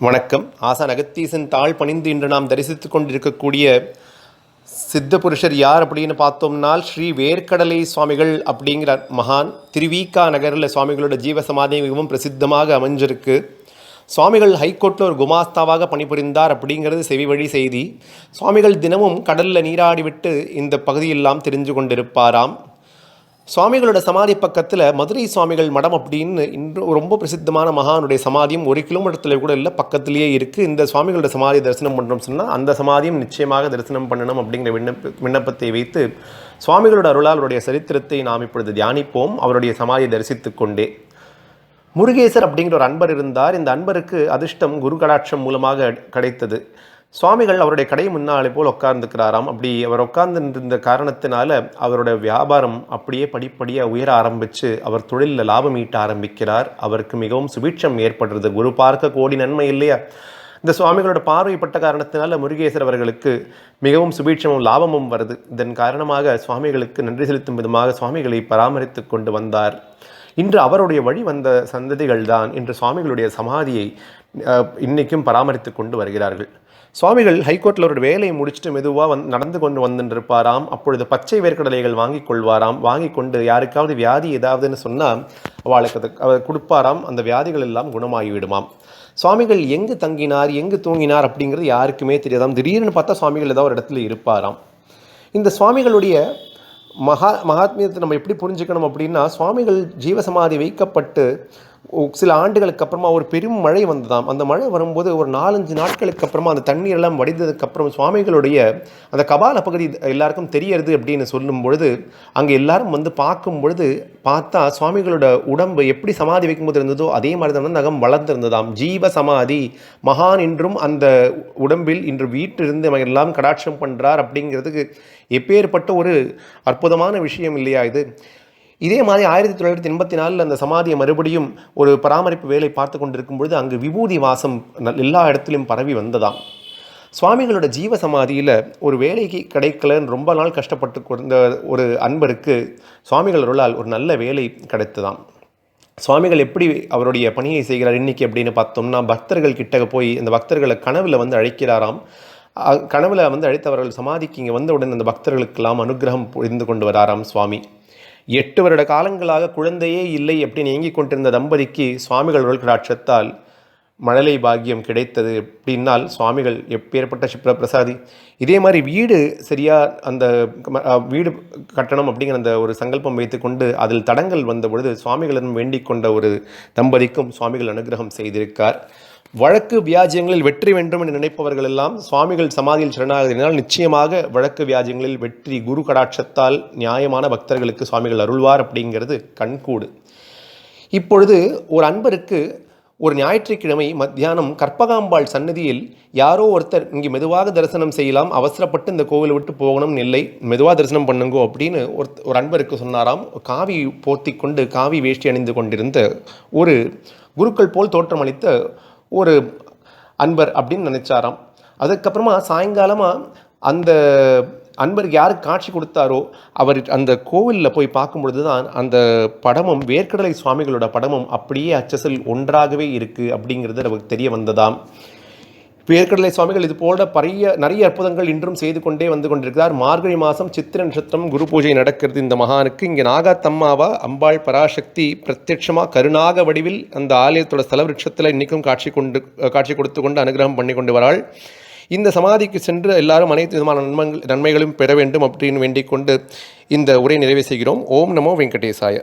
வணக்கம். ஆசான் அகத்தீசன் தாழ் பணிந்து இன்று நாம் தரிசித்துக் கொண்டிருக்கக்கூடிய சித்த புருஷர் யார் அப்படின்னு பார்த்தோம்னால் ஸ்ரீ வேர்க்கடலை சுவாமிகள் அப்படிங்கிற மகான் திருவிகா நகரில் சுவாமிகளோட ஜீவசமாதி மிகவும் பிரசித்தமாக அமைஞ்சிருக்கு. சுவாமிகள் ஹைகோர்ட்டில் ஒரு குமாஸ்தாவாக பணிபுரிந்தார் அப்படிங்கிறது செவி வழி செய்தி. சுவாமிகள் தினமும் கடலில் நீராடிவிட்டு இந்த பகுதியெல்லாம் தெரிஞ்சு கொண்டிருப்பாராம். சுவாமிகளோட சமாதி பக்கத்தில் மதுரை சுவாமிகள் மடம் அப்படின்னு இன்று ரொம்ப பிரசித்தமான மகானுடைய சமாதியும் ஒரு கிலோமீட்டரில் கூட இல்லை பக்கத்திலேயே இருக்குது இந்த சுவாமிகளோட சமாதி தரிசனம் பண்ணோம் சொன்னால் அந்த சமாதியும் நிச்சயமாக தரிசனம் பண்ணணும் அப்படிங்கிற விண்ணப்ப விண்ணப்பத்தை வைத்து சுவாமிகளோட அருளால் அவருடைய சரித்திரத்தை நாம் இப்பொழுது தியானிப்போம். அவருடைய சமாதியை தரிசித்துக் கொண்டே. முருகேசர் அப்படிங்கிற ஒரு அன்பர் இருந்தார். இந்த அன்பருக்கு அதிர்ஷ்டம் குரு கடாட்சம் மூலமாக கிடைத்தது. சுவாமிகள் அவருடைய கடை முன்னாலே போல் உட்கார்ந்துக்கிறாராம் அப்படி அவர் உட்கார்ந்துருந்த காரணத்தினால அவருடைய வியாபாரம் அப்படியே படிப்படியாக உயர ஆரம்பித்து அவர் தொழிலில் லாபம் ஈட்ட ஆரம்பிக்கிறார். அவருக்கு மிகவும் சுபீட்சம் ஏற்படுறது. குரு பார்க்க கோடி நன்மை இல்லையா? இந்த சுவாமிகளோட பார்வைப்பட்ட காரணத்தினால முருகேசர் அவர்களுக்கு மிகவும் சுபீட்சமும் லாபமும் வருது. இதன் காரணமாக சுவாமிகளுக்கு நன்றி செலுத்தும் விதமாக சுவாமிகளை பராமரித்து கொண்டு வந்தார். இன்று அவருடைய வழி வந்த சந்ததிகள் தான் இன்று சுவாமிகளுடைய சமாதியை இன்றைக்கும் பராமரித்து கொண்டு வருகிறார்கள். சுவாமிகள் ஹைகோர்ட்டில் ஒரு வேலையை முடிச்சுட்டு மெதுவாக வந்து நடந்து கொண்டு வந்துருப்பாராம். அப்பொழுது பச்சை வேர்க்கடலைகள் வாங்கி கொள்வாராம். வாங்கி கொண்டு யாருக்காவது வியாதி ஏதாவதுன்னு சொன்னால் அவளுக்கு அது அவர் கொடுப்பாராம். அந்த வியாதிகள் எல்லாம் குணமாகிவிடுமாம் சுவாமிகள் எங்கு தங்கினார் எங்கு தூங்கினார் அப்படிங்கிறது யாருக்குமே தெரியாதாம். திடீர்னு பார்த்தா சுவாமிகள் ஏதாவது ஒரு இடத்துல இருப்பாராம். இந்த சுவாமிகளுடைய மகா மகாத்மியத்தை நம்ம எப்படி புரிஞ்சுக்கணும் அப்படின்னா சுவாமிகள் ஜீவசமாதி வைக்கப்பட்டு சில ஆண்டுகளுக்கு அப்புறமா ஒரு பெரும் மழை வந்ததாம். அந்த மழை வரும்போது ஒரு நாலஞ்சு நாட்களுக்கு அப்புறமா அந்த தண்ணீர் எல்லாம் வடிந்ததுக்கப்புறம் சுவாமிகளுடைய அந்த கபால பகுதி எல்லாருக்கும் தெரியறது அப்படின்னு சொல்லும் பொழுது அங்கே எல்லாரும் வந்து பார்க்கும் பொழுது பார்த்தா சுவாமிகளோட உடம்பு எப்படி சமாதி வைக்கும்போது இருந்ததோ அதே மாதிரி தான் நகம் வளர்ந்திருந்ததாம். ஜீவ சமாதி. மகான் என்றும் அந்த உடம்பில் இன்று வீட்டிலிருந்து அவன் எல்லாம் கடாட்சம் பண்ணுறார் அப்படிங்கிறதுக்கு எப்பேற்பட்ட ஒரு அற்புதமான விஷயம் இல்லையா இது? இதே மாதிரி ஆயிரத்தி தொள்ளாயிரத்தி எண்பத்தி நாலில் அந்த சமாதியை மறுபடியும் ஒரு பராமரிப்பு வேலை பார்த்து கொண்டிருக்கும் பொழுது அங்கு விபூதி வாசம் நல்- எல்லா இடத்துலையும் பரவி வந்ததாம். சுவாமிகளோட ஜீவ சமாதியில் ஒரு வேலைக்கு கிடைக்கலன்னு ரொம்ப நாள் கஷ்டப்பட்டு கொண்ட ஒரு அன்பருக்கு சுவாமிகள் அருளால் ஒரு நல்ல வேலை கிடைத்ததாம். சுவாமிகள் எப்படி அவருடைய பணியை செய்கிறார் இன்னைக்கு அப்படின்னு பார்த்தோம்னா பக்தர்கள் கிட்ட போய் இந்த பக்தர்களை கனவில் வந்து அழைக்கிறாராம். கனவில் வந்து அழைத்தவர்கள் சமாதிக்கு இங்கே வந்தவுடன் அந்த பக்தர்களுக்கெல்லாம் அனுகிரகம் புரிந்து கொண்டு வராராம் சுவாமி. எட்டு வருட காலங்களாக குழந்தையே இல்லை அப்படின்னு ஏங்கிக் கொண்டிருந்த தம்பதிக்கு சுவாமிகள் அருள் கடாட்சத்தால் மழலை பாக்கியம் கிடைத்தது அப்படின்னால் சுவாமிகள் எப்பேற்பட்ட சிப்ரபிரசாதி இதே மாதிரி வீடு சரியாக அந்த வீடு கட்டணம் அப்படிங்கிற அந்த ஒரு சங்கல்பம் வைத்துக்கொண்டு அதில் தடங்கள் வந்த பொழுது சுவாமிகளிடம் வேண்டிக் கொண்ட ஒரு தம்பதிக்கும் சுவாமிகள் அனுகிரகம் செய்திருக்கார். வழக்கு வியாஜியங்களில் வெற்றி வேண்டும் என்று நினைப்பவர்கள் எல்லாம் சுவாமிகள் சமாதியில் சரணாகதினால் நிச்சயமாக வழக்கு வியாஜியங்களில் வெற்றி குரு கடாட்சத்தால் நியாயமான பக்தர்களுக்கு சுவாமிகள் அருள்வார் அப்படிங்கிறது கண்கூடு. இப்பொழுது ஒரு அன்பருக்கு ஒரு ஞாயிற்றுக்கிழமை மத்தியானம் கற்பகாம்பாள் சன்னதியில் யாரோ ஒருத்தர் இங்கே மெதுவாக தரிசனம் செய்யலாம் அவசரப்பட்டு இந்த கோவிலை விட்டு போகணும்னு இல்லை மெதுவாக தரிசனம் பண்ணுங்கோ அப்படின்னு ஒரு ஒரு அன்பருக்கு சொன்னாராம். காவி போர்த்தி கொண்டு காவி வேஷ்டி அணிந்து கொண்டிருந்த ஒரு குருக்கள் போல் தோற்றமளித்த ஒரு அன்பர் அப்படின்னு நினச்சாராம். அதுக்கப்புறமா சாயங்காலமாக அந்த அன்பர் யாருக்கு காட்சி கொடுத்தாரோ அவர் அந்த கோவிலில் போய் பார்க்கும்பொழுது தான் அந்த படமும் வேர்க்கடலை சுவாமிகளோட படமும் அப்படியே அச்சசல் ஒன்றாகவே இருக்குது அப்படிங்கிறது நமக்கு தெரிய வந்ததாம். வேர்க்கடலை சுவாமிகள் இது போல பரிய நிறைய அற்புதங்கள் இன்றும் செய்து கொண்டே வந்து கொண்டிருக்கிறார். மார்கழி மாதம் சித்திர நட்சத்திரம் குரு பூஜை நடக்கிறது இந்த மகானுக்கு. இங்கே நாகாத்தம்மாவா அம்பாள் பராசக்தி பிரத்யட்சமாக கருணாக வடிவில் அந்த ஆலயத்தோட ஸ்தலவிருட்சத்தில் இன்றைக்கும் காட்சி கொண்டு காட்சி கொடுத்து கொண்டு அனுகிரகம் பண்ணி கொண்டு வராள். இந்த சமாதிக்கு சென்று எல்லாரும் அனைத்து விதமான நன்மங்கள் நன்மைகளும் பெற வேண்டும் அப்படின்னு வேண்டிக் கொண்டு இந்த உரை நிறைவு செய்கிறோம். ஓம் நமோ வெங்கடேசாய.